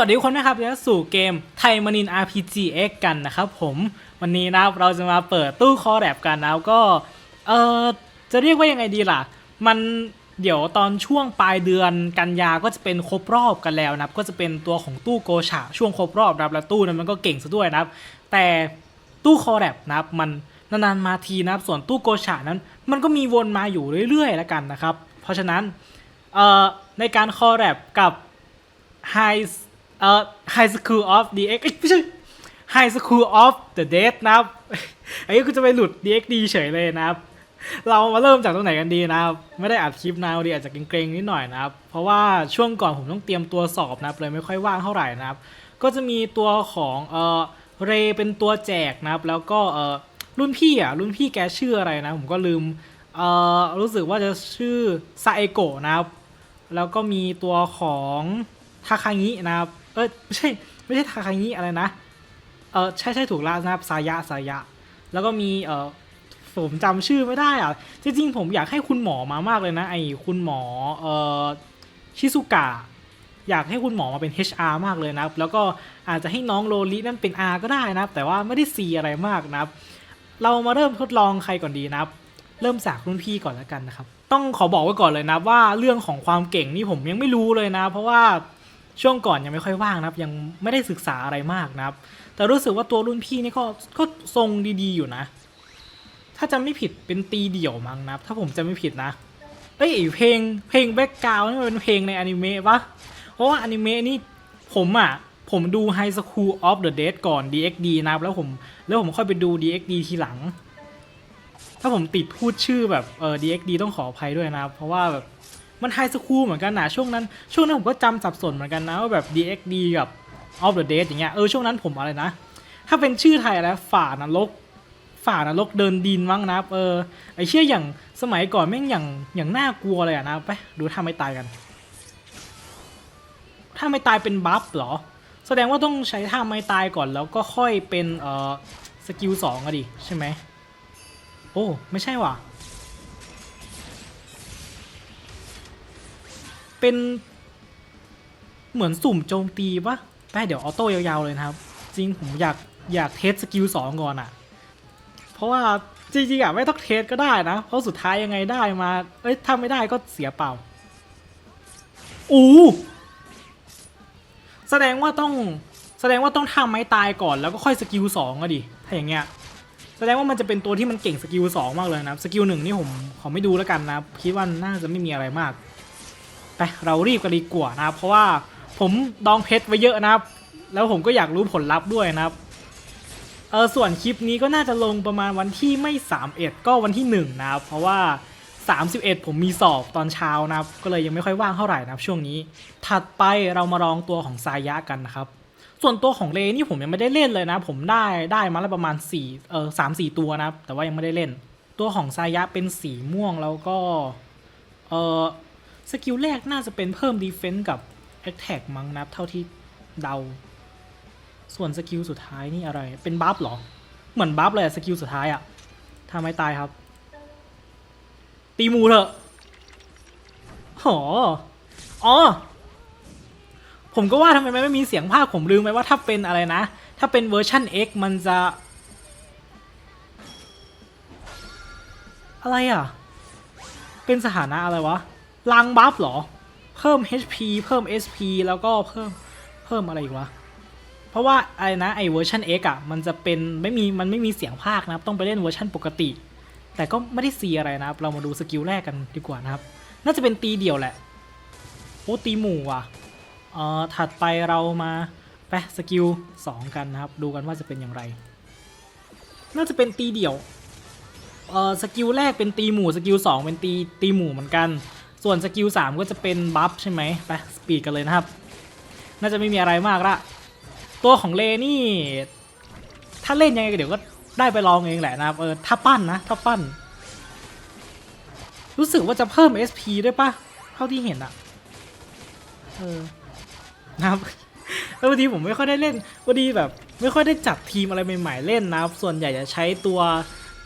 วัสดีทุกคนนะครับและสู่เกมไทยมานิน RPG X กันนะครับผมวันนี้นะเราจะมาเปิดตู้คอแรบกันนะครับก็เออจะเรียกว่ายังไงดีล่ะ มันเดี๋ยวตอนช่วงปลายเดือนกันยาก็จะเป็นครบรอบกันแล้วนะก็จะเป็นตัวของตู้โกชาช่วงครบรอบนะครับแล้วตู้นั้นมันก็เก่งซะด้วยนะแต่ตู้คอแรบนะมันนานๆมาทีนะส่วนตู้โกชานั้น มันก็มีวนมาอยู่เรื่อยๆแล้วกันนะครับเพราะฉะนั้นเอ่อในการคอแรบกับ High เอ่อ High School of DX ไม่ใช่ High School of the Dead นะครับไอ้ก็จะไปหลุด DXD เฉยเลยนะครับ เรามาเริ่มจากตรงไหนกันดีนะครับ ไม่ได้อัดคลิปนาวดีอาจจะเกรงๆนิดหน่อยนะครับ เพราะว่าช่วงก่อนผมต้องเตรียมตัวสอบนะครับเลยไม่ค่อยว่างเท่าไหร่นะครับ ก็จะมีตัวของเอ่อเรเป็นตัวแจกนะครับ แล้วก็เอ่อรุ่นพี่อะรุ่นพี่แกชื่ออะไรนะ ผมก็ลืมเอ่อรู้สึกว่าจะชื่อซาเอโกะนะครับ แล้วก็มีตัวของทาคางินะครับ ออไม่ใช่ไม่ใช่ทาคางิอะไรนะ เออใช่ใช่ถูกแล้วนะครับสายะสายะ แล้วก็มีเออผมจำชื่อไม่ได้อะ จริงๆผมอยากให้คุณหมอมามากเลยนะ ไอ้คุณหมอเออชิซุกะอยากให้คุณหมอมาเป็น HR มากเลยนะครับ แล้วก็อาจจะให้น้องโลลินั่นเป็น R ก็ได้นะครับ แต่ว่าไม่ได้ C อะไรมากนะครับ เรามาเริ่มทดลองใครก่อนดีนะครับ เริ่มจากรุ่นพี่ก่อนแล้วกันนะครับ ต้องขอบอกไว้ก่อนเลยนะว่าเรื่องของความเก่งนี่ผมยังไม่รู้เลยนะ เพราะว่า ช่วงก่อนยังไม่ค่อยว่างนะครับ ยังไม่ได้ศึกษาอะไรมากนะครับ แต่รู้สึกว่าตัวรุ่นพี่นี่ก็ก็ทรงดีๆอยู่นะ ถ้าจำไม่ผิดเป็นตีเดี่ยวมั้งนะครับ ถ้าผมจำไม่ผิดนะเอ้ยเพลงเพลงแบ็กกราวนี่เป็นเพลงในอนิเมะปะเพราะว่าอนิเมะนี่ผมอะผมดู High School of the Dead ก่อน DxD นะครับแล้วผมแล้วผมค่อยไปดู DxD ทีหลัง ถ้าผมติดพูดชื่อแบบเออ DxD ต้องขออภัยด้วยนะครับ เพราะว่าแบบ มันไฮสคูลเหมือนกันนะช่วงนั้น ช่วงนั้นผมก็จำสับสนเหมือนกันนะว่าแบบ DxD กับ of the Dead อย่างเงี้ยเออช่วงนั้นผมอะไรนะ ถ้าเป็นชื่อไทยอะไรฝ่านรกฝ่านรกเดินดินมั้งนะเออไอเชื่ออย่างสมัยก่อนแม่งอย่างอย่างน่ากลัวเลยอะนะไปดูถ้าไม่ตายกัน ถ้าไม่ตายเป็นบัฟเหรอ แสดงว่าต้องใช้ท่าไม่ตายก่อนแล้วก็ค่อยเป็นเออสกิลสองอะดิใช่ไหมโอ้ไม่ใช่ว่ะ เป็น เหมือนสุ่มโจมตีปะไปเดี๋ยวออโต้ยาวๆเลยนะครับ จริงผมอยากอยากเทสสกิลสองก่อนอะเพราะว่าจริงๆอะไม่ต้องเทสก็ได้นะ เพราะสุดท้ายยังไงได้มาเอ้ยถ้าไม่ได้ก็เสียเปล่าอู้แสดงว่าต้องแสดงว่าต้องทำไม้ตายก่อนแล้วก็ค่อยสกิลสองอะดิถ้าอย่างเงี้ยแสดงว่ามันจะเป็นตัวที่มันเก่งสกิลสองมากเลยนะสกิลหนึ่งนี่ผมขอไม่ดูแล้วกันนะคิดว่าน่าจะไม่มีอะไรมาก ไปเรารีบกันดีกว่านะครับ เพราะว่าผมดองเพชรไว้เยอะนะครับ แล้วผมก็อยากรู้ผลลัพธ์ด้วยนะครับเออส่วนคลิปนี้ก็น่าจะลงประมาณวันที่ไม่ 31 ก็วันที่ 1 นะครับ เพราะว่า 31 ผมมีสอบตอนเช้านะครับ ก็เลยยังไม่ค่อยว่างเท่าไหร่นะครับ ช่วงนี้ ถัดไปเรามาลองตัวของซายะกันนะครับ ส่วนตัวของเลนี่ผมยังไม่ได้เล่นเลยนะ ผมได้ได้มาแล้วประมาณ4เออสามสี่ตัวนะครับ แต่ว่ายังไม่ได้เล่น ตัวของซายะเป็นสีม่วงแล้วก็เออ สกิลแรกน่าจะเป็นเพิ่มดีเฟนส์กับ Attack มั้งนับเท่าที่เดา ส่วนสกิลสุดท้ายนี่อะไร เป็นบัฟหรอ เหมือนบัฟเลยสกิลสุดท้ายอะถ้าไมตายครับ ตีมูเถอะหออ๋อ ผมก็ว่าทำไมมันไม่มีเสียงภาคผมลืมไปว่าถ้าเป็นอะไรนะ ถ้าเป็นเวอร์ชัน X มันจะ อะไรอะ เป็นสถานะอะไรวะ ลางบัฟเหรอ เพิ่ม HP เพิ่ม SP แล้วก็เพิ่มเพิ่มอะไรอีกวะ เพราะว่าไอะไรนะไอเวอร์ชัน X อะมันจะเป็นไม่มีมันไม่มีเสียงภาคนะครับ ต้องไปเล่นเวอร์ชันปกติ แต่ก็ไม่ได้ซีอะไรนะครับ เรามาดูสกิลแรกกันดีกว่านะครับ น่าจะเป็นตีเดี่ยวแหละ โอ้ตีหมู่ว่ะเอ่อถัดไปเรามาไปสกิล2กันนะครับ ดูกันว่าจะเป็นอย่างไร น่าจะเป็นตีเดี่ยวเอ่อสกิลแรกเป็นตีหมู่สกิล2เป็นตีตีหมู่เหมือนกัน ส่วนสกิล3ก็จะเป็นบัฟใช่ไหมไปสปีดกันเลยนะครับ น่าจะไม่มีอะไรมากละตัวของเลนี่ ถ้าเล่นยังไงก็เดี๋ยวก็ได้ไปลองเองแหละนะครับเออถ้าปั้นนะ ถ้าปั้น รู้สึกว่าจะเพิ่ม SP ด้วยปะเท่าที่เห็นอะเออนะครับแล้วพอดีผมไม่ค่อยได้เล่นพอดีแบบ ไม่ค่อยได้จัดทีมอะไรใหม่ๆเล่นนะครับส่วนใหญ่จะใช้ตัว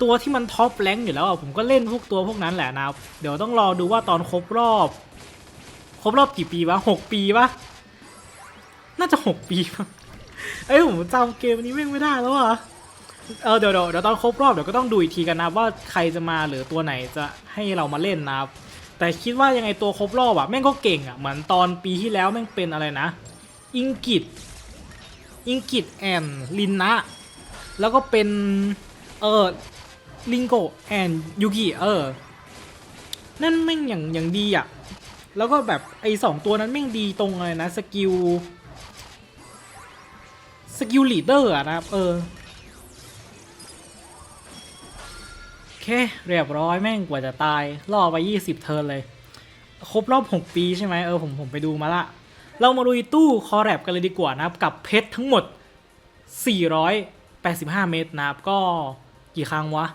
ตัวที่มันท็อปแรงอยู่แล้วอะผมก็เล่นพวกตัวพวกนั้นแหละนะครับ เดี๋ยวต้องรอดูว่าตอนครบรอบ ครบรอบกี่ปีวะหกปีปะน่าจะหกปีเอ้ยผมจำเกมนี้แม่งไม่ได้แล้วอะเออเดี๋ยวเดี๋ยวเดี๋ยวตอนครบรอบเดี๋ยวก็ต้องดูอีกทีกันนะว่าใครจะมาหรือตัวไหนจะให้เรามาเล่นนะครับ แต่คิดว่ายังไงตัวครบรอบอะแม่งก็เก่งอะเหมือนตอนปีที่แล้วแม่งเป็นอะไรนะ อิงกิตอิงกิตแอนลินนะ แล้วก็เป็นเออ ลิงโกแอนยูกิเออ นั่นแม่งอย่างอย่างดีอะแล้วก็แบบไอสองตัวนั้นแม่งดีตรงอะไรนะสกิลสกิลลีดเดอร์อะนะครับ เออโอเค เรียบร้อยแม่งกว่าจะตายล่อไป 20 เทิร์นเลย ครบรอบ 6 ปีใช่ไหมเออผมผมไปดูมาละ เรามาลุยตู้คอแรบกันเลยดีกว่านะครับ กับเพชรทั้งหมด 485 เมตรนะครับ ก็กี่ครั้งวะ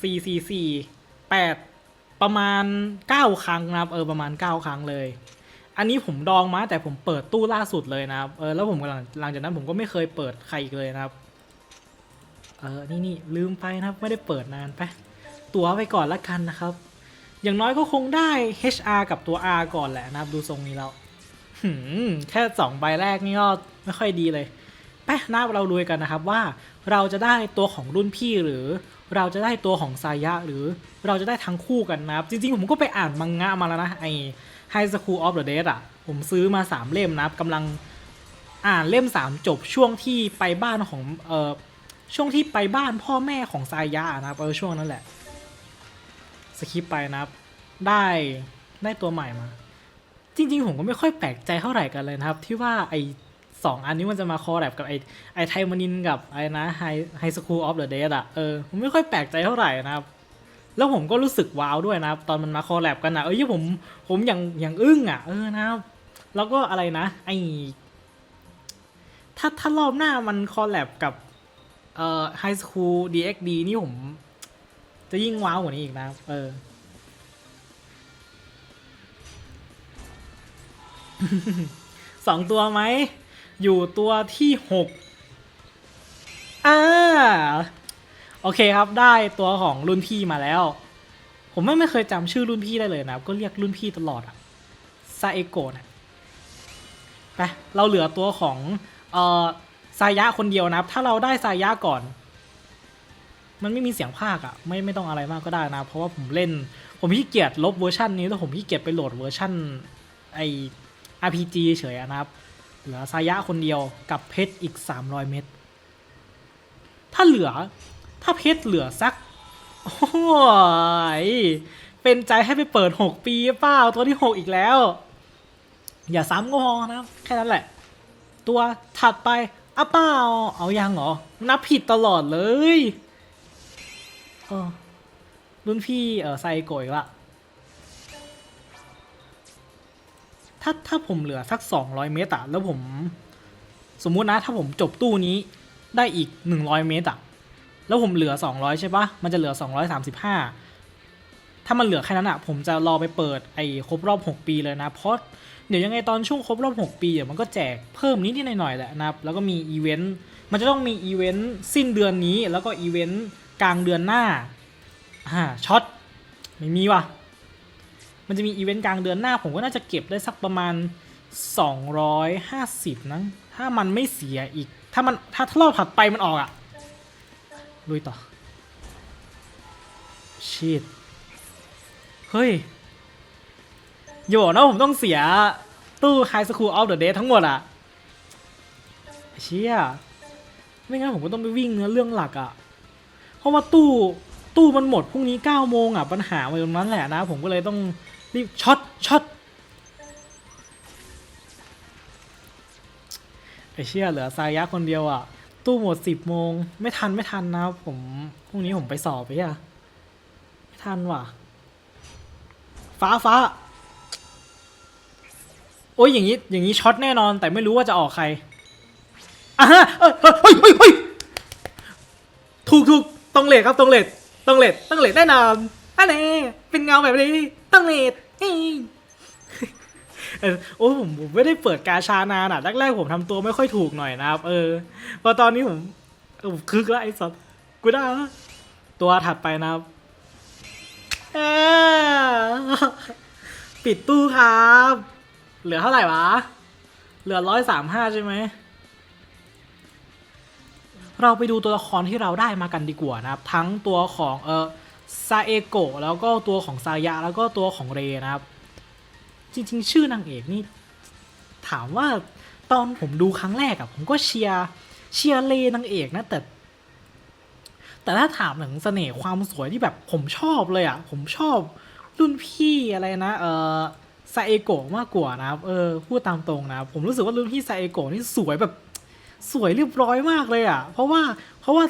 4 4 4 8 ประมาณ 9 ครั้งนะครับ เออ ประมาณ 9 ครั้งเลย อันนี้ผมดองมาแต่ผมเปิดตู้ล่าสุดเลยนะครับ เออ แล้วผมหลังหลังจากนั้นผมก็ไม่เคยเปิดใครอีกเลยนะครับ เออ นี่นี่ลืมไปนะครับ ไม่ได้เปิดนานไป ตัวไปก่อนละกันนะครับ อย่างน้อยก็คงได้ HR กับตัว R ก่อนแหละนะครับ ดูทรงนี้แล้วหืมแค่สองใบแรกนี่ก็ไม่ค่อยดีเลยไปหน้าเราดูกันนะครับว่าเราจะได้ตัวของรุ่นพี่หรือ เราจะได้ตัวของไซายะหรือเราจะได้ทั้งคู่กันนะครับ จริงๆ ผมก็ไปอ่านมังงะมาแล้วนะไอ้ High School of the Dead อะ ผมซื้อมา 3 เล่มนะครับกำลังอ่านเล่ม 3 จบช่วงที่ไปบ้านของเอ่อช่วงที่ไปบ้านพ่อแม่ของไซายะนะครับเออช่วงนั้นแหละสคิปไปนะครับ ได้ได้ตัวใหม่มา จริง ๆ ผมก็ไม่ค่อยแปลกใจเท่าไหร่กันเลยนะครับ ที่ว่าไอ สองอันนี้มันจะมาคอแรบกับไอไอไทมานินกับไอนะไฮไฮสคูลออฟเดอะเดอะเออผมไม่ค่อยแปลกใจเท่าไหร่นะครับ แล้วผมก็รู้สึกว้าวด้วยนะครับ ตอนมันมาคอแรบกันนะเออยี่ผมผมอย่างอย่างอึ้งอะเออนะครับ แล้วก็อะไรนะ ไอถ้าถ้ารอบหน้ามันคอแรบกับเอ่อไฮสคูลดีเอ็กดีนี่ผมจะยิ่งว้าวกว่านี้อีกนะครับเออสองตัวไหม อยู่ตัวที่หกอ่า โอเคครับได้ตัวของรุ่นพี่มาแล้ว ผมไม่ไม่เคยจำชื่อรุ่นพี่ได้เลยนะครับ ก็เรียกรุ่นพี่ตลอดอะซาเอโกะนะไปเราเหลือตัวของ เอ่อซายะคนเดียวนะครับ ถ้าเราได้ซายะก่อน มันไม่มีเสียงภาคอะไม่ไม่ต้องอะไรมากก็ได้นะ เพราะว่าผมเล่น ผมขี้เกียจลบเวอร์ชันนี้แล้วผมขี้เกียจไปโหลดเวอร์ชันไอ RPG เฉยอะนะครับ เหลือซายะคนเดียวกับเพชรอีก 300 เม็ด ถ้าเหลือ ถ้าเพชรเหลือสัก โอ้ย เป็นใจให้ไปเปิด 6 ปีเปล่าตัวที่ 6 อีกแล้ว อย่าซ้ำก็พอนะ แค่นั้นแหละ ตัวถัดไปอ้าเปล่า เอายังเหรอ นับผิดตลอดเลย เออรุ่นพี่เออไซโกะอีกละ ถ้าถ้าผมเหลือสัก 200 เมตรอะแล้วผมสมมุตินะ ถ้าผมจบตู้นี้ได้อีก 100 เมตรอะแล้วผมเหลือ 200 ใช่ปะมันจะเหลือ 235 ถ้ามันเหลือแค่นั้นอะผมจะรอไปเปิดไอ้ครบรอบ 6 ปีเลยนะ เพราะเดี๋ยวยังไงตอนช่วงครบรอบ 6 ปีเดี๋ยวมันก็แจกเพิ่มนิดๆหน่อยๆแหละนะครับ แล้วก็มีอีเวนต์มันจะต้องมีอีเวนต์สิ้นเดือนนี้ แล้วก็อีเวนต์กลางเดือนหน้าอ่าช็อตไม่มีว่ะ มันจะมีอีเวนต์กลางเดือนหน้าผมก็น่าจะเก็บได้สักประมาณ 250นะถ้ามันไม่เสียอีก ถ้ามันถ้ารอบถัดไปมันออกอะลุยต่อชีดเฮ้ยอย่นะผมต้องเสียตู้ High School of the Dead ทั้งหมดอะเชี่ยไม่งั้นผมก็ต้องไปวิ่งเนื้อเรื่องหลักอะเพราะว่าตู้ตู้มันหมดพรุ่งนี้9โมงอะปัญหามาตรงนั้นแหละนะ ผมก็เลยต้อง รีบช็อตช็อตไอเชี่ยเหลือซายะคนเดียวอะ ตู้หมดสิบโมง ไม่ทันไม่ทันนะผมพรุ่งนี้ผมไปสอบไปอะไม่ทันว่ะ ฟ้าฟ้าโอ้ยอย่างนี้อย่างนี้ช็อตแน่นอนแต่ไม่รู้ว่าจะออกใครอะฮะเอ้ยเฮ้ยเฮ้ยเฮ้ยถูกถูกตรงเลทครับตรงเลทตรงเลทตรงเลทแน่นอนอันนี้เป็นเงาแบบนี้ ตรงเลทเอ้ออโอ้ผมผมไม่ได้เปิดกาชานานอะแรกๆผมทำตัวไม่ค่อยถูกหน่อยนะครับ เออ พอตอนนี้ผมผมคึกแล้วไอ้สัสกูได้ตัวถัดไปนะครับปิดตู้ครับ เหลือเท่าไหร่วะ เหลือร้อยสามห้าใช่ไหม เราไปดูตัวละครที่เราได้มากันดีกว่านะครับ ทั้งตัวของเออ ซาเอโกะแล้วก็ตัวของซายะแล้วก็ตัวของเรนะครับ จริง ๆ ชื่อนางเอกนี่ ถามว่าตอนผมดูครั้งแรกอะผมก็เชียร์เชียร์เลนางเอกนะแต่ แต่ถ้าถามถึงเสน่ห์ความสวยที่แบบผมชอบเลยอะผมชอบรุ่นพี่อะไรนะ เออซาเอโกะมากกว่านะครับเออพูดตามตรงนะครับผมรู้สึกว่ารุ่นพี่ซาเอโกะนี่สวยแบบสวยเรียบร้อยมากเลยอะเพราะว่าเพราะว่า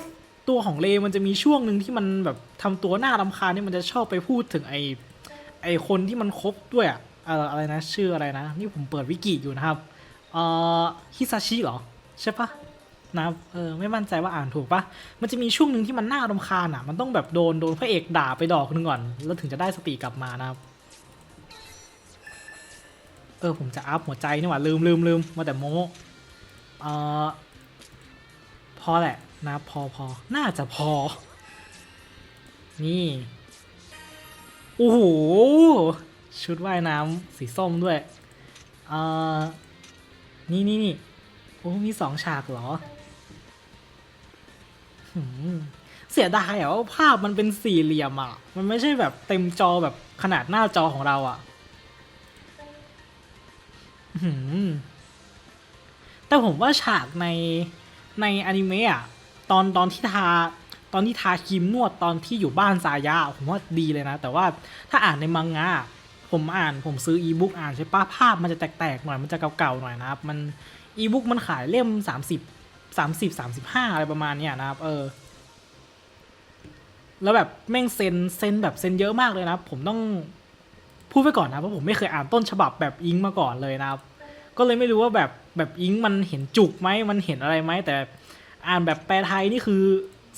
ตัวของเลมันจะมีช่วงหนึ่งที่มันแบบทำตัวหน้ารำคาญนี่มันจะชอบไปพูดถึงไอไอคนที่มันคบด้วยอะเอออะไรนะชื่ออะไรนะ นี่ผมเปิดวิกิอยู่นะครับเอ่อฮิซาชิเหรอ ใช่ปะนะเออไม่มั่นใจว่าอ่านถูกปะมันจะมีช่วงหนึ่งที่มันน่ารำคาญอะ มันต้องแบบโดนโดนพระเอกด่าไปดอกหนึงก่อน แล้วถึงจะได้สติกลับมานะครับ เออผมจะอัพหัวใจนี่หว่าลืมลืมลืมมาแต่โมเอ่อพอแหละ นะพอพอน่าจะพอ นี่ โอ้โห ชุดว่ายน้ำสีส้มด้วยเอ่อนี่นี่นี่โอ้มีสองฉากเหรอหืมเสียดายอะว่าภาพมันเป็นสี่เหลี่ยมอะมันไม่ใช่แบบเต็มจอแบบขนาดหน้าจอของเราอะหืมแต่ผมว่าฉากในในอนิเมะอะ ตอนตอนที่ทา ตอนที่ทาครีมนวดตอนที่อยู่บ้านซายะผมว่าดีเลยนะ แต่ว่าถ้าอ่านในมังงะผมอ่านผมซื้ออีบุ๊กอ่านใช่ปะภาพมันจะแตกๆหน่อยมันจะเก่าๆหน่อยนะครับ มันอีบุ๊กมันขายเล่ม 30 30 35 อะไรประมาณเนี้ยนะครับ เออ แล้วแบบแม่งเซนเซนแบบเซนเยอะมากเลยนะผมต้องพูดไปก่อนนะเพราะผมไม่เคยอ่านต้นฉบับแบบอิงมาก่อนเลยนะครับ ก็เลยไม่รู้ว่าแบบแบบอิงมันเห็นจุกไหมมันเห็นอะไรไหมแต่ อ่านแบบแปลไทยนี่คือ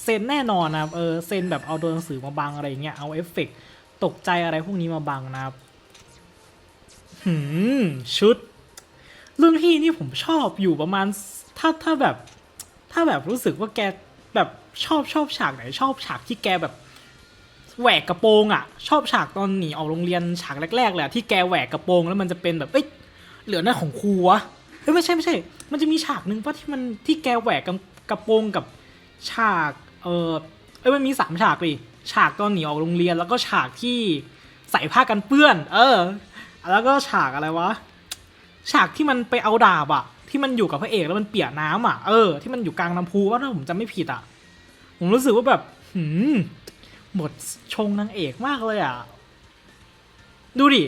เซนแน่นอนนะครับเออเซนแบบเอาตัวหนังสือมาบังอะไรเงี้ยเอาเอฟเฟกต์ตกใจอะไรพวกนี้มาบังนะครับหืมชุด รุ่นพี่นี่ผมชอบอยู่ประมาณถ้าถ้าแบบ ถ้าแบบรู้สึกว่าแกแบบชอบชอบฉากไหนชอบฉากที่แกแบบแหวกกระโปรงอะ ชอบฉากตอนหนีออกโรงเรียนฉากแรกๆเลยอะที่แกแหวกกระโปรงแล้วมันจะเป็นแบบเอ้ยเหลือหน้าของครูวะเฮ้ยไม่ใช่ไม่ใช่ มันจะมีฉากหนึ่งป่ะที่มันที่แกแหวก กระโปรงกับฉากเออเอ้ยมันมีสามฉากเลยฉากตอนหนีออกโรงเรียน แล้วก็ฉากที่ใส่ผ้ากันเปื้อน เออ แล้วก็ฉากอะไรวะ ฉากที่มันไปเอาดาบอะที่มันอยู่กับพระเอกแล้วมันเปียกน้ำอะเออที่มันอยู่กลางน้ำพุว่าถ้าผมจำไม่ผิดอะผมรู้สึกว่าแบบหืมบทชงนางเอกมากเลยอะดูดิ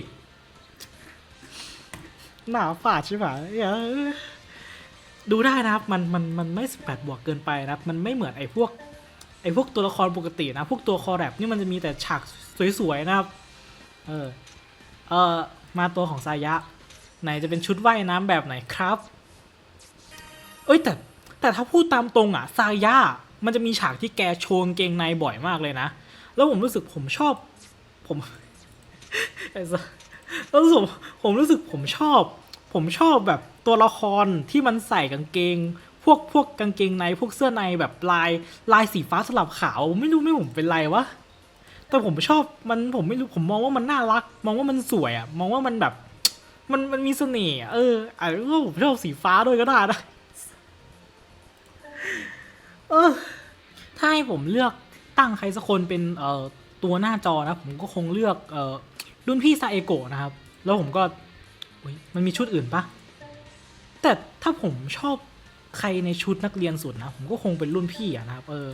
หนาฝาดใช่ไหมเอ้ย ดูได้นะครับมันมันมันไม่สิบแปดบวกเกินไปนะครับ มันไม่เหมือนไอ้พวกไอ้พวกตัวละครปกตินะ พวกตัวคอแรปนี่มันจะมีแต่ฉากสวยๆนะครับ เออ เออมาตัวของซายะ ไหนจะเป็นชุดว่ายน้ำแบบไหนครับ เอ้ยแต่แต่ถ้าพูดตามตรงอะซายะมันจะมีฉากที่แกโชว์กางเกงในบ่อยมากเลยนะ แล้วผมรู้สึกผมชอบ ผมไอ้สัสแล้วรู้สึกผมรู้สึกผมชอบ ผมชอบแบบตัวละครที่มันใส่กางเกง พวกพวกกางเกงในพวกเสื้อในแบบลายลายสีฟ้าสลับขาว ไม่รู้ไม่ผมเป็นไรวะแต่ผมชอบมันผมไม่รู้ผมมองว่ามันน่ารัก มองว่ามันสวยอะมองว่ามันแบบมันมันมีเสน่ห์เอออาจจะว่าผมชอบสีฟ้าด้วยก็ได้นะเออถ้าให้ผมเลือกตั้งใครสักคนเป็นเอ่อตัวหน้าจอนะ ผมก็คงเลือกเอ่อรุ่นพี่ซาเอโกะนะครับ แล้วผมก็ อุ๊ยมันมีชุดอื่นปะแต่ถ้าผมชอบใครในชุดนักเรียนสุดนะ ผมก็คงเป็นรุ่นพี่อะนะครับเออ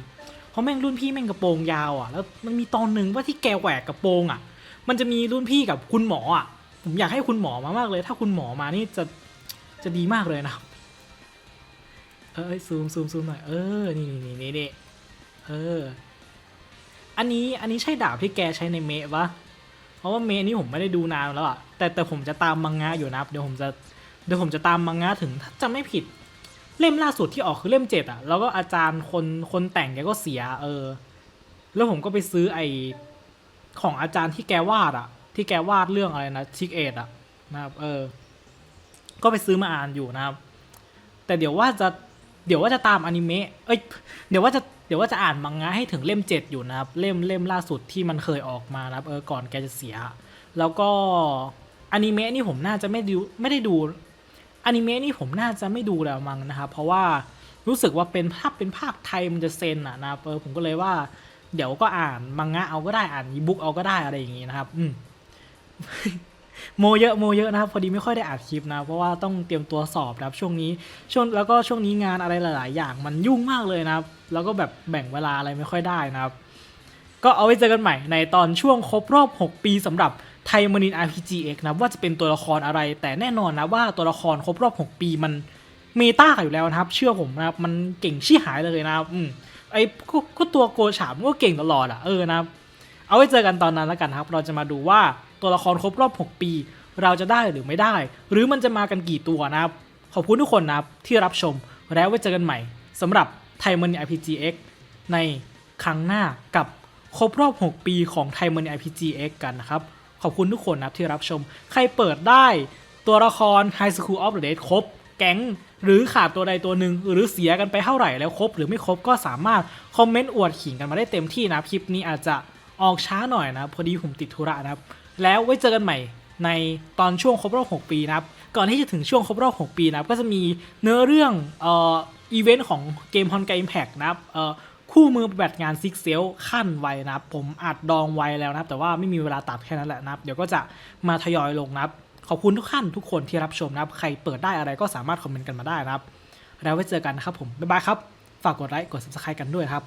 เพราะแม่งรุ่นพี่แม่งกระโปรงยาวอะแล้วมันมีตอนหนึ่งว่าที่แกแหวกกระโปรงอะมันจะมีรุ่นพี่กับคุณหมออะผมอยากให้คุณหมอมามากเลย ถ้าคุณหมอมานี่จะจะดีมากเลยนะเออซูมซูมซูมหน่อยเออนี่นี่นี่นี่เอออันนี้อันนี้ใช่ดาบที่แกใช้ในเมะปะ เพราะว่าเมนี่ผมไม่ได้ดูนานแล้วอะแต่แต่ผมจะตามมังงะอยู่นะครับเดี๋ยวผมจะเดี๋ยวผมจะตามมังงะถึงถ้าจำไม่ผิดเล่มล่าสุดที่ออกคือเล่มเจ็ดอะแล้วก็อาจารย์คนคนแต่งแกก็เสีย เออ แล้วผมก็ไปซื้อไอของอาจารย์ที่แกวาดอะที่แกวาดเรื่องอะไรนะชิกเอทอะนะครับ เออ ก็ไปซื้อมาอ่านอยู่นะครับ แต่เดี๋ยวว่าจะเดี๋ยวว่าจะตามอนิเมะเอ้ยเดี๋ยวว่าจะ เดี๋ยวว่าจะอ่านมังงะให้ถึงเล่มเจ็ดอยู่นะครับ เล่มเล่มล่าสุดที่มันเคยออกมานะครับเออก่อนแกจะเสีย แล้วก็อนิเมะนี่ผมน่าจะไม่ดูไม่ได้ดูอนิเมะนี่ผมน่าจะไม่ดูแล้วมั้งนะครับเพราะว่ารู้สึกว่าเป็นภาพเป็นภาคไทยมันจะเซนอะนะครับเออผมก็เลยว่า เดี๋ยวก็อ่านมังงะเอาก็ได้อ่านอีบุ๊กเอาก็ได้อะไรอย่างงี้นะครับ อืม โมเยอะโมเยอะนะครับพอดีไม่ค่อยได้อัดคลิปนะเพราะว่าต้องเตรียมตัวสอบนะครับช่วงนี้ช่วงแล้วก็ช่วงนี้งานอะไรหลาย ๆ อย่างมันยุ่งมากเลยนะครับ แล้วก็แบบแบ่งเวลาอะไรไม่ค่อยได้นะครับ ก็เอาไว้เจอกันใหม่ในตอนช่วงครบรอบ 6 ปีสำหรับไทยมนิน RPGX นะว่าจะเป็นตัวละครอะไร แต่แน่นอนนะว่าตัวละครครบรอบ 6 ปีมันเมตาอยู่แล้วนะครับ เชื่อผมนะครับมันเก่งชี้หายเลยนะครับอืมไอ้ก็ก็ตัวโกฉามก็เก่งตลอดอะเออนะครับเอาไว้เจอกันตอนนั้นแล้วกันครับ เราจะมาดูว่า ตัวละครครบรอบ 6 ปี เราจะได้หรือไม่ได้ หรือมันจะมากันกี่ตัวนะครับ ขอบคุณทุกคนนะครับที่รับชมแล้วไว้เจอกันใหม่สำหรับไทยมัน RPGX ในครั้งหน้ากับครบรอบ 6 ปีของไทยมัน RPGX กันนะครับ ขอบคุณทุกคนนะครับที่รับชม ใครเปิดได้ตัวละคร High School of the Dead ครบแก๊งหรือขาดตัวใดตัวหนึ่งหรือเสียกันไปเท่าไหร่แล้วครบ หรือไม่ครบก็สามารถคอมเมนต์อวดขิงกันมาได้เต็มที่นะคลิปนี้อาจจะออกช้าหน่อยนะพอดีผมติดธุระนะครับ แล้วไว้เจอกันใหม่ในตอนช่วงครบรอบ 6 ปีนะครับ ก่อนที่จะถึงช่วงครบรอบ 6 ปีนะครับ ก็จะมีเนื้อเรื่องเอ่ออีเวนต์ของเกมฮอนไกอิมแพกนะครับเอ่อคู่มือปฏิบัติงานซิกเซลขั้นไวนะครับ ผมอัดดองไวแล้วนะครับ แต่ว่าไม่มีเวลาตัดแค่นั้นแหละนะครับ เดี๋ยวก็จะมาทยอยลงนะครับ ขอบคุณทุกท่านทุกคนที่รับชมนะครับ ใครเปิดได้อะไรก็สามารถคอมเมนต์กันมาได้นะครับ แล้วไว้เจอกันนะครับผมบ๊ายบายครับฝากกดไลค์กด subscribe กันด้วยครับ